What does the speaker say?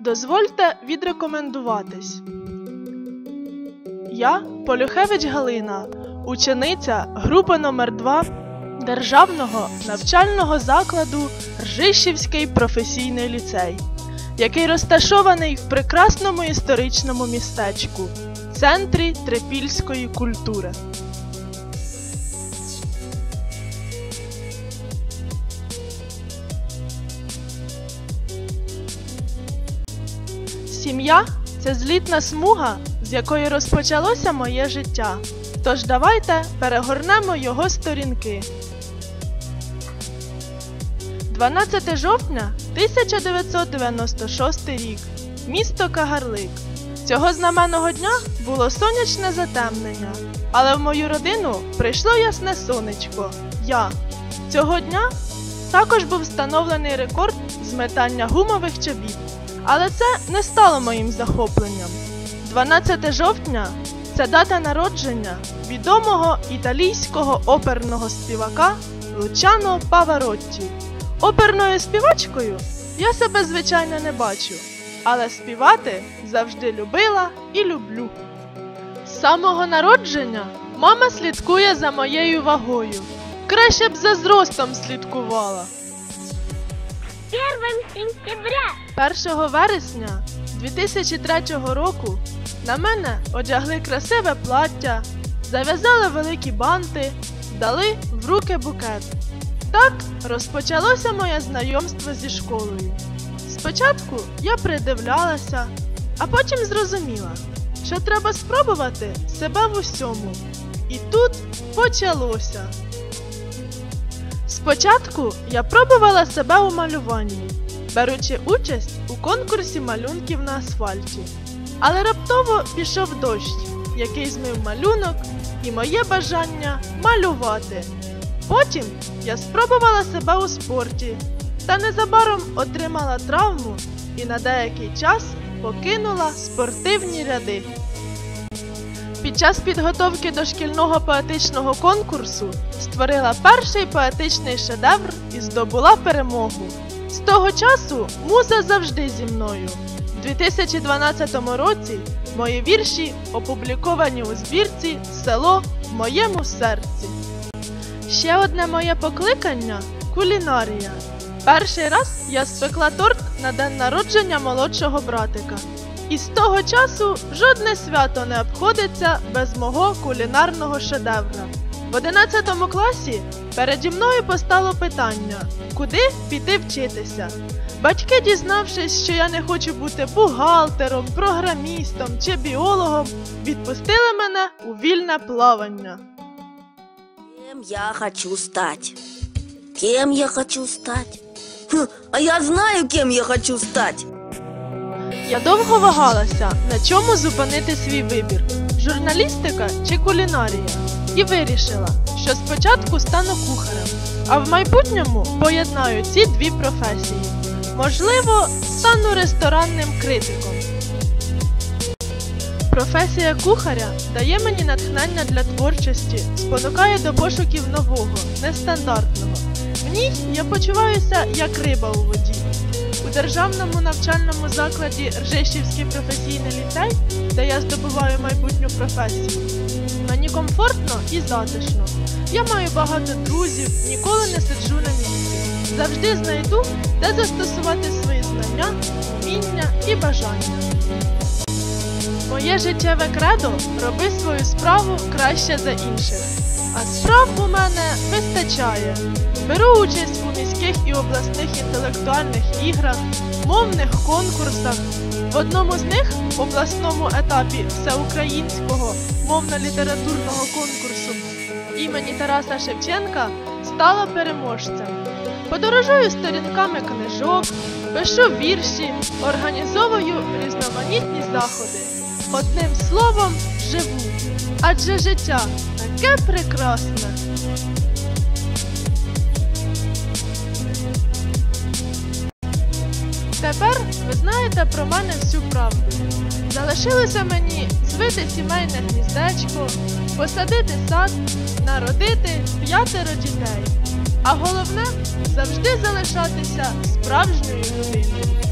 Дозвольте відрекомендуватись. Я Полюхевич Галина, учениця групи номер 2 Державного навчального закладу Ржищівський професійний ліцей, який розташований в прекрасному історичному містечку, центрі трипільської культури. Сім'я це злітна смуга, з якої розпочалося моє життя. Тож давайте перегорнемо його сторінки. 12 жовтня 1996 рік. Місто Кагарлик. Цього знаменного дня було сонячне затемнення, але в мою родину прийшло ясне сонечко. Я. Цього дня також був встановлений рекорд з метання гумових чобіт. Але це не стало моїм захопленням. 12 жовтня це дата народження відомого італійського оперного співака Лучано Паваротті. Оперною співачкою я себе, звичайно, не бачу, але співати завжди любила і люблю. З самого народження мама слідкує за моєю вагою. Краще б за зростом слідкувала. 1 сентября 1 вересня 2003 року на мене одягли красиве плаття, зав'язали великі банти, дали в руки букет. Так розпочалося моє знайомство зі школою. Спочатку я придивлялася, а потім зрозуміла, що треба спробувати себе в усьому. І тут почалося. Спочатку я пробувала себе у малюванні, беручи участь у конкурсі малюнків на асфальті. Але раптово пішов дощ, який змив малюнок і моє бажання малювати. Потім я спробувала себе у спорті та незабаром отримала травму і на деякий час покинула спортивні ряди. Час підготовки до шкільного поетичного конкурсу створила перший поетичний шедевр і здобула перемогу. З того часу муза завжди зі мною. У 2012 році мої вірші опубліковані у збірці Село в моєму серці. Ще одне моє покликання кулінарія. Перший раз я спекла торт на день народження молодшого братика. І з того часу жодне свято не обходиться без мого кулінарного шедевра. В 11 класі переді мною постало питання, куди піти вчитися. Батьки, дізнавшись, що я не хочу бути бухгалтером, програмістом чи біологом, відпустили мене у вільне плавання. Кем я хочу стать? Кем я хочу стать? Хм, а я знаю, кем я хочу стать. Я довго вагалася, на чому зупинити свій вибір: журналістика чи кулінарія. І вирішила, що спочатку стану кухарем, а в майбутньому поєднаю ці дві професії. Можливо, стану ресторанним критиком. Професія кухаря дає мені натхнення для творчості, спонукає до пошуків нового, нестандартного. В ній я почуваюся як риба у воді. У державному навчальному закладі Ржищівський професійний ліцей, де я здобуваю майбутню професію. Мені комфортно і затишно. Я маю багато друзів, ніколи не сиджу на місці. Завжди знайду, де застосувати свої знання, вміння і бажання. Моє життєве кредо роби свою справу краще за інших. А справ у мене вистачає. Беру участь у міських і обласних інтелектуальних іграх, мовних конкурсах. В одному з них, обласному етапі всеукраїнського мовно-літературного конкурсу імені Тараса Шевченка, стала переможцем. Подорожую сторінками книжок, пишу вірші, організовую різноманітні заходи. Одним словом, живу. Адже життя таке прекрасне. Тепер ви знаєте про мене всю правду. Залишилося мені звити сімейне гніздечко, посадити сад, народити п'ятеро дітей. А головне завжди залишатися справжньою людиною.